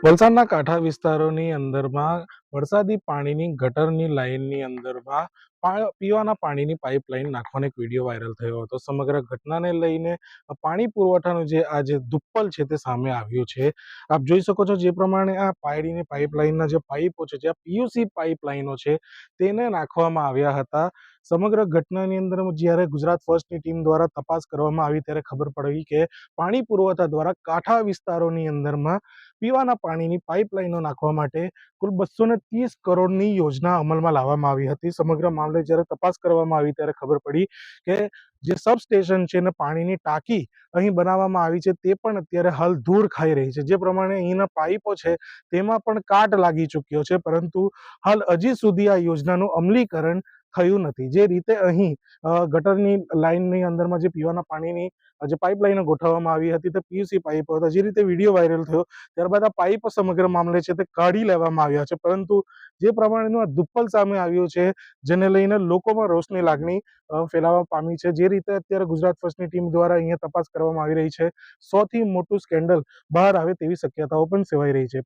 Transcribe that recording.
વલસાડના કાંઠા વિસ્તારોની અંદરમાં વરસાદી પાણીની ગટરની લાઇનની અંદરમાં પીવાના પાણીની પાઇપલાઇન નાખવાનો એક વીડિયો વાયરલ થયો હતો. સમગ્ર ઘટનાને લઈને પાણી પુરવઠાનું જે, આ જે દુપ્પલ છે તે સામે આવ્યું છે. આપ જોઈ શકો છો જે પ્રમાણે આ પાણીની પાઇપલાઇનના જે પાઇપો છે, જે પીયુસી પાઇપલાઇનો છે, તેને નાખવામાં આવ્યા હતા. સમગ્ર ઘટનાની અંદર જ્યારે ગુજરાત ફર્સ્ટની ટીમ દ્વારા તપાસ કરવામાં આવી ત્યારે ખબર પડી કે પાણી પુરવઠા દ્વારા કાંઠા વિસ્તારોની અંદરમાં પીવાના પાણીની પાઇપલાઇનો નાખવા માટે કુલ બસો ત્રીસ કરોડની યોજના અમલમાં લાવવામાં આવી હતી. સમગ્ર મામલે જ્યારે તપાસ કરવામાં આવી ત્યારે ખબર પડી કે જે સબસ્ટેશન છે ને પાણીની ટાંકી અહીં બનાવવામાં આવી છે તે પણ અત્યારે હાલ ધૂળ ખાઈ રહી છે. જે પ્રમાણે અહીંના પાઇપો છે તેમાં પણ કાટ લાગી ચૂક્યો છે. પરંતુ હાલ હજી સુધી આ યોજનાનું અમલીકરણ થયું નથી. જે રીતે અહીં ગટરની લાઇનની અંદરમાં જે પીવાના પાણીની જે પાઇપલાઇનો ગોઠવવામાં આવી હતી તે પીયુસી પાઇપ હતા. જે રીતે વીડિયો વાયરલ થયો, ત્યારબાદ આ પાઇપ સમગ્ર મામલે છે તે કાઢી લેવામાં આવ્યા છે. પરંતુ જે પ્રમાણેનું આ દુપ્પલ સામે આવ્યું છે, જેને લઈને લોકોમાં રોષની લાગણી ફેલાવા પામી છે. જે રીતે અત્યારે ગુજરાત ફર્સ્ટની ટીમ દ્વારા અહીંયા તપાસ કરવામાં આવી રહી છે. સૌથી મોટું સ્કેન્ડલ બહાર આવે તેવી શક્યતાઓ પણ સેવાઈ રહી છે.